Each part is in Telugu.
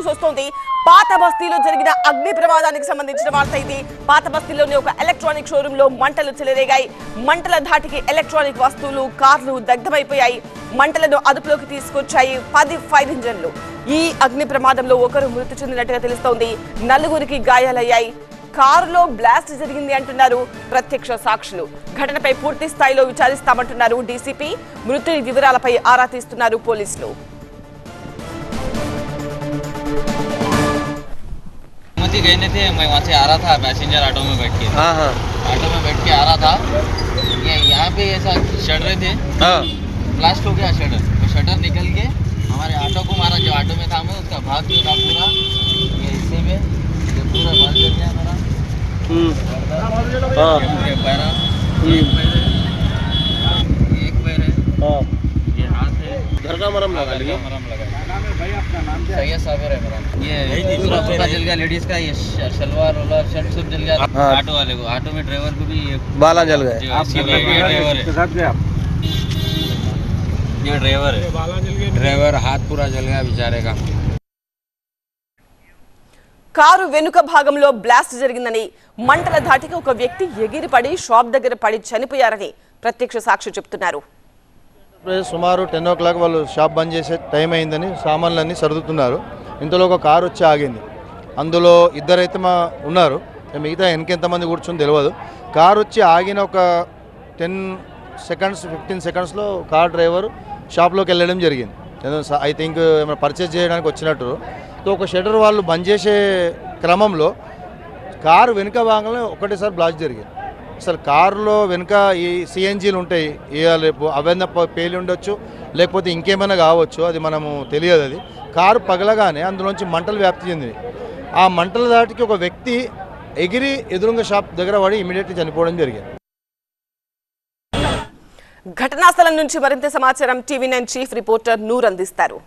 న్యూస్ వస్తోంది పాత బస్తీలో జరిగిన అగ్ని ప్రమాదానికి సంబంధించిన వార్త ఇది. పాత బస్తీలోని ఒక ఎలక్ట్రానిక్ షోరూమ్లో మంటలు చెలరేగాయి. మంటల ధాటికి ఎలక్ట్రానిక్ వస్తువులు కార్లు దగ్ధమైపోయాయి. మంటలను అదుపులోకి తీసుకొచ్చాయి పది ఫైర్ ఇంజన్లు. ఈ అగ్ని ప్రమాదంలో ఒకరు మృతి చెందినట్టుగా తెలుస్తోంది. నలుగురికి గాయాలయ్యాయి. కారులో బ్లాస్ట్ జరిగింది అంటున్నారు ప్రత్యక్ష సాక్షులు. ఘటనపై పూర్తి స్థాయిలో విచారిస్తామంటున్నారు డీసీపీ. మృతి వివరాలపై ఆరా తీస్తున్నారు పోలీసులు. मती गए नहीं थे मैं वहाँ से आ रहा था पैसेंजर ऑटो में बैठ के। हाँ हाँ। ऑटो में बैठ के आ रहा था। ये यहाँ पे ऐसा चढ़ रहे थे। हाँ। ब्लास्ट हो गया शटर तो शटर निकल के हमारे ऑटो को मारा जो ऑटो में था मैं उसका भाग जो था पूरा ये हिस्से में ये पूरा भाग जल गया मेरा हाँ। एक पैर है। ये है। हाँ। ये हाथ है। घर का मरम लगा लगा। लिया मरम लगा सैयद साबिर है मेरा ये पूरा पूरा जल गया लेडीज का ये श- शलवार वलवार शर्ट सब जल गया हाँ। ऑटो वाले को ऑटो में ड्राइवर को भी ये बाला जल गए जो इसके भी ये ड्राइवर है ये ड्राइवर है ड्राइवर हाथ पूरा जल गया बेचारे का కారు వెనుక భాగంలో బ్లాస్ట్ జరిగిందని మంటల ధాటికి ఒక వ్యక్తి ఎగిరిపడి షాప్ దగ్గర పడి చనిపోయారని ప్రత్యక్ష సాక్షి చెప్తున్నారు ఇప్పుడు సుమారు టెన్ ఓ క్లాక్ వాళ్ళు షాప్ బంద్ చేసే టైం అయిందని సామాన్లన్నీ సర్దుతున్నారు. ఇంతలో ఒక కారు వచ్చి ఆగింది. అందులో ఇద్దరైతే మా ఉన్నారు. మిగతా వెనకెంతమంది కూర్చొని తెలియదు కారు వచ్చి ఆగిన ఒక టెన్ సెకండ్స్ ఫిఫ్టీన్ సెకండ్స్లో కార్ డ్రైవర్ షాప్లోకి వెళ్ళడం జరిగింది. ఐ థింక్ ఏమైనా పర్చేజ్ చేయడానికి వచ్చినట్టు. సో ఒక షటర్ వాళ్ళు బంద్ చేసే క్రమంలో కారు వెనుక భాగంలో ఒకటేసారి బ్లాస్ట్ జరిగింది. అసలు కారులో వెనుక ఈ సిఎన్జీలు ఉంటాయి. ఏ రేపు అవన్న పేలి ఉండొచ్చు లేకపోతే ఇంకేమైనా కావచ్చు అది మనము తెలియదు అది. కారు పగలగానే అందులోంచి మంటలు వ్యాప్తి చెందింది ఆ మంటల దాటికి ఒక వ్యక్తి ఎగిరి ఎదురుంగ షాప్ దగ్గర పడి ఇమీడియట్లీ చనిపోవడం జరిగింది. ఘటనా స్థలం నుంచి మరింత సమాచారం TV nine chief reporter Noor అందిస్తారు.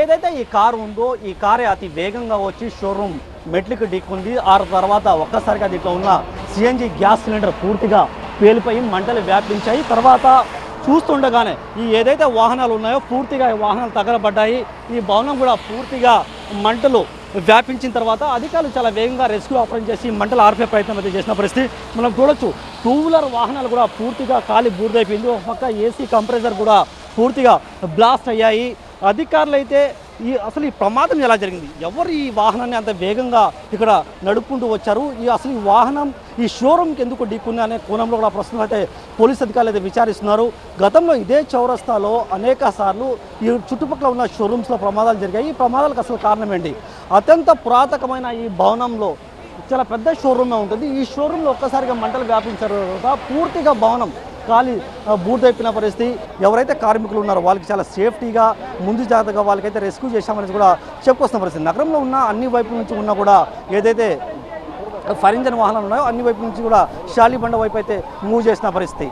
ఏదైతే ఈ కారు ఉందో ఈ కారే అతి వేగంగా వచ్చి షోరూమ్ మెట్లకు ఢీకుంది. ఆ తర్వాత ఒక్కసారిగా దీంట్లో ఉన్న సిఎన్జి గ్యాస్ సిలిండర్ పూర్తిగా పేలిపోయి మంటలు వ్యాపించాయి. తర్వాత చూస్తుండగానే ఈ ఏదైతే వాహనాలు ఉన్నాయో పూర్తిగా ఈ వాహనాలు తగలబడ్డాయి. ఈ భవనం కూడా పూర్తిగా మంటలు వ్యాపించిన తర్వాత అధికారులు చాలా వేగంగా రెస్క్యూ ఆపరేషన్ చేసి మంటలు ఆర్పే ప్రయత్నం అయితే చేసిన పరిస్థితి మనం చూడొచ్చు. టూ వీలర్ వాహనాలు కూడా పూర్తిగా ఖాళీ బూర్దైపోయింది. ఒక పక్క ఏసీ కంప్రెసర్ కూడా పూర్తిగా బ్లాస్ట్ అయ్యాయి. అధికారులు అయితే ఈ అసలు ఈ ప్రమాదం ఎలా జరిగింది? ఎవరు ఈ వాహనాన్ని అంత వేగంగా ఇక్కడ నడుపుకుంటూ వచ్చారు? ఈ అసలు ఈ వాహనం ఈ షోరూమ్కి ఎందుకు ఢీకుంది అనే కోణంలో కూడా ప్రస్తుతం అయితే పోలీస్ అధికారులు అయితే విచారిస్తున్నారు. గతంలో ఇదే చౌరస్తాలో అనేక సార్లు ఈ చుట్టుపక్కల ఉన్న షోరూమ్స్లో ప్రమాదాలు జరిగాయి. ఈ ప్రమాదాలకు అసలు కారణం ఏంటి? అత్యంత పురాతకమైన ఈ భవనంలో చాలా పెద్ద షోరూమే ఉంటుంది. ఈ షోరూంలో ఒక్కసారిగా మంటలు వ్యాపించారు. పూర్తిగా భవనం ఖాళీ బూడిదైపోయిన పరిస్థితి. ఎవరైతే కార్మికులు ఉన్నారో వాళ్ళకి చాలా సేఫ్టీగా ముందు జాగ్రత్తగా వాళ్ళకైతే రెస్క్యూ చేశామని కూడా చెప్పుకొస్తున్న పరిస్థితి. నగరంలో ఉన్న అన్ని వైపుల నుంచి ఉన్నా కూడా ఏదైతే ఫైర్ ఇంజన్ వాహనాలు ఉన్నాయో అన్ని వైపు నుంచి కూడా షాలిబండ వైపు అయితే మూవ్ చేసిన పరిస్థితి.